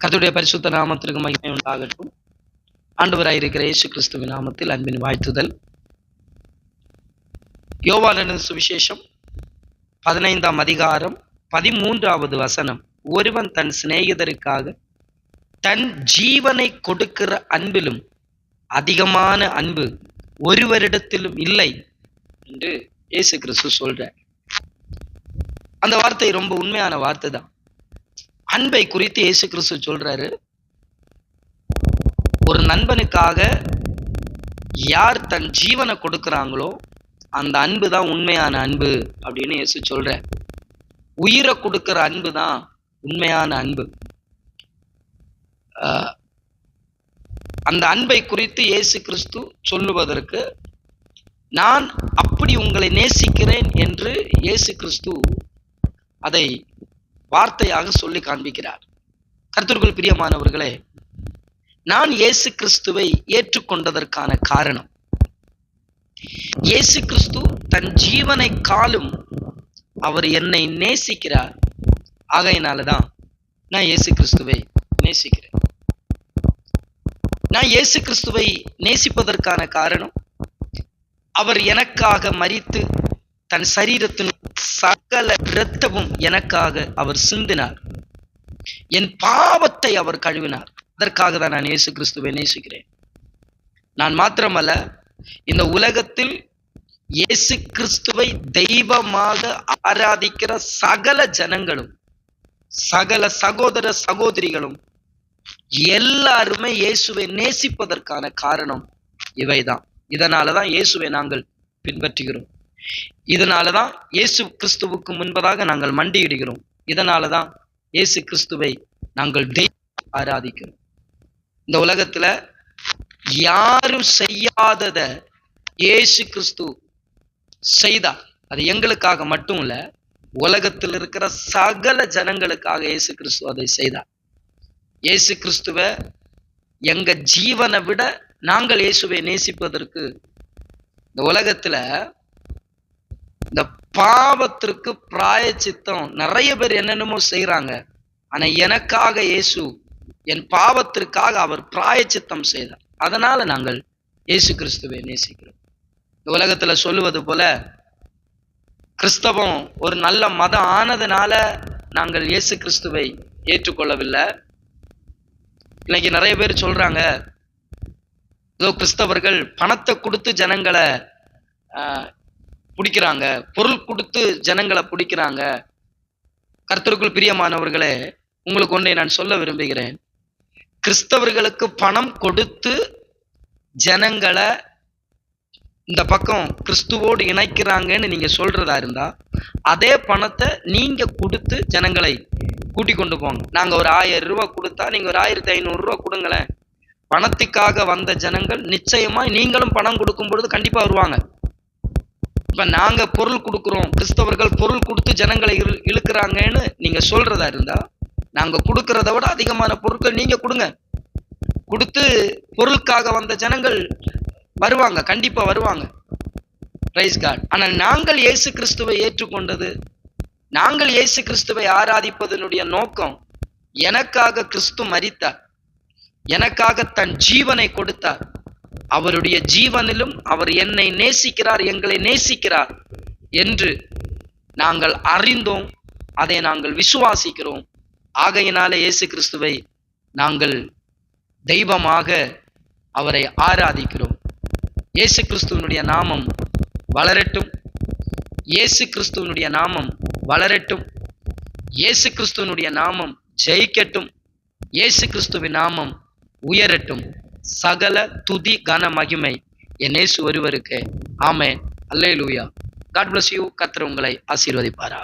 கத்துடைய பரிசுத்த நாமத்திற்கு மகிமை உண்டாகட்டும். ஆண்டவராய் இருக்கிற இயேசு கிறிஸ்துவின் நாமத்தில் அன்பின் வாழ்த்துதல். யோவானது சுவிசேஷம் பதினைந்தாம் அதிகாரம் பதிமூன்றாவது வசனம். ஒருவன் தன் சிநேகிதருக்காக தன் ஜீவனை கொடுக்கிற அன்பிலும் அதிகமான அன்பு ஒருவரிடத்திலும் இல்லை என்று இயேசு கிறிஸ்து சொல்றார். அந்த வார்த்தை ரொம்ப உண்மையான வார்த்தை தான் அன்பை குறித்து இயேசு கிறிஸ்து சொல்றாரு. ஒரு நண்பனுக்காக யார் தன் ஜீவனை கொடுக்குறாங்களோ அந்த அன்பு தான் உண்மையான அன்பு அப்படின்னு இயேசு சொல்ற உயிரை கொடுக்கிற அன்பு தான் உண்மையான அன்பு. ஆஹ் அந்த அன்பை குறித்து இயேசு கிறிஸ்து சொல்லுவதற்கு நான் அப்படி உங்களை நேசிக்கிறேன் என்று இயேசு கிறிஸ்து அதை வார்த்தையாக சொல்லி காண்பிக்கிறார். கர்த்தருக்குள் பிரியமானவர்களே நான் இயேசு கிறிஸ்துவை ஏற்றுக்கொண்டதற்கான காரணம் இயேசு கிறிஸ்து தன் ஜீவனை காலும் அவர் என்னை நேசிக்கிறார். ஆகையினாலதான் நான் இயேசு கிறிஸ்துவை நேசிக்கிறேன். நான் இயேசு கிறிஸ்துவை நேசிப்பதற்கான காரணம் அவர் எனக்காக மறித்து தன் சரீரத்தின் சகல இரத்தமும் எனக்காக அவர் சிந்தினார். என் பாவத்தை அவர் கழுவினார். அதற்காக தான் நான் இயேசு கிறிஸ்துவை நேசிக்கிறேன். நான் மாத்திரமல்ல இந்த உலகத்தில் இயேசு கிறிஸ்துவை தெய்வமாக ஆராதிக்கிற சகல ஜனங்களும் சகல சகோதர சகோதரிகளும் எல்லாருமே இயேசுவை நேசிப்பதற்கான காரணம் இவைதான். இதனாலதான் இயேசுவை நாங்கள் பின்பற்றுகிறோம். இதனாலதான் இயேசு கிறிஸ்துவுக்கு முன்பதாக நாங்கள் மண்டியிடுகிறோம். இதனாலதான் இயேசு கிறிஸ்துவை நாங்கள் தெய்வம் ஆராதிக்கிறோம். இந்த உலகத்துல யாரும் செய்யாதத இயேசு கிறிஸ்து செய்தார். அது எங்களுக்காக மட்டும் இல்ல உலகத்தில் இருக்கிற சகல ஜனங்களுக்காக இயேசு கிறிஸ்து அதை செய்தார். இயேசு கிறிஸ்துவ எங்க ஜீவனை விட நாங்கள் இயேசுவை நேசிப்பதற்கு இந்த உலகத்துல இந்த பாவத்திற்கு பிராயச்சித்தம். நிறைய பேர் என்னென்னமோ செய்யறாங்க ஆனா எனக்காக இயேசு என் பாவத்திற்காக அவர் பிராயச்சித்தம் செய்தார். அதனால நாங்கள் இயேசு கிறிஸ்துவை நேசிக்கிறோம். இந்த உலகத்துல சொல்லுவது போல கிறிஸ்தவம் ஒரு நல்ல மதம் ஆனதுனால நாங்கள் இயேசு கிறிஸ்துவை ஏற்றுக்கொள்ளவில்லை. இன்னைக்கு நிறைய பேர் சொல்றாங்க ஏதோ கிறிஸ்தவர்கள் பணத்தை கொடுத்து ஜனங்களை ஆஹ், பிடிக்கிறாங்க. பொருள் கொடுத்து ஜனங்களை பிடிக்கிறாங்க. கர்த்தருக்குள் பிரியமானவர்களே உங்களுக்கு ஒன்றை நான் சொல்ல விரும்புகிறேன். கிறிஸ்தவர்களுக்கு பணம் கொடுத்து ஜனங்களை இந்த பக்கம் கிறிஸ்துவோடு இணைக்கிறாங்கன்னு நீங்க சொல்றதா இருந்தா அதே பணத்தை நீங்க கொடுத்து ஜனங்களை கூட்டி கொண்டு போங்க. நாங்க ஒரு ஆயிரம் ரூபாய் கொடுத்தா நீங்க ஒரு ஆயிரத்தி ஐநூறு ரூபாய் கொடுங்களேன். பணத்துக்காக வந்த ஜனங்கள் நிச்சயமா நீங்களும் பணம் கொடுக்கும் பொழுது கண்டிப்பா வருவாங்க. இப்ப நாங்க பொருள் கொடுக்குறோம். கிறிஸ்தவர்கள் பொருள் கொடுத்து ஜனங்களை இழு- இழுக்கிறாங்கன்னு நீங்க சொல்றதா இருந்தா நாங்க கொடுக்கறத விட அதிகமான பொருட்கள் நீங்க கொடுங்க. கொடுத்து பொருளுக்காக வந்த ஜனங்கள் வருவாங்க கண்டிப்பா வருவாங்க. பிரைஸ் காட் ஆனால் நாங்கள் இயேசு கிறிஸ்துவை ஏற்றுக்கொண்டது நாங்கள் இயேசு கிறிஸ்துவை ஆராதிப்பதனுடைய நோக்கம் எனக்காக கிறிஸ்து மறித்தார் எனக்காக தன் ஜீவனை கொடுத்தார். அவருடைய ஜீவனிலும் அவர் என்னை நேசிக்கிறார் எங்களை நேசிக்கிறார் என்று நாங்கள் அறிந்தோம் அதை நாங்கள் விசுவாசிக்கிறோம். ஆகையினாலே இயேசு கிறிஸ்துவை நாங்கள் தெய்வமாக அவரை ஆராதிக்கிறோம். இயேசு கிறிஸ்துவனுடைய நாமம் வளரட்டும். இயேசு கிறிஸ்துவனுடைய நாமம் வளரட்டும். இயேசு கிறிஸ்துவனுடைய நாமம் ஜெயிக்கட்டும். இயேசு கிறிஸ்துவின் நாமம் உயரட்டும். சகல துதி கன மகிமை என் இயேசு ஒருவருக்கு. ஆமென். அல்லேலூயா. காட் பிளஸ் யூ கத்திர உங்களை ஆசீர்வதிப்பாரா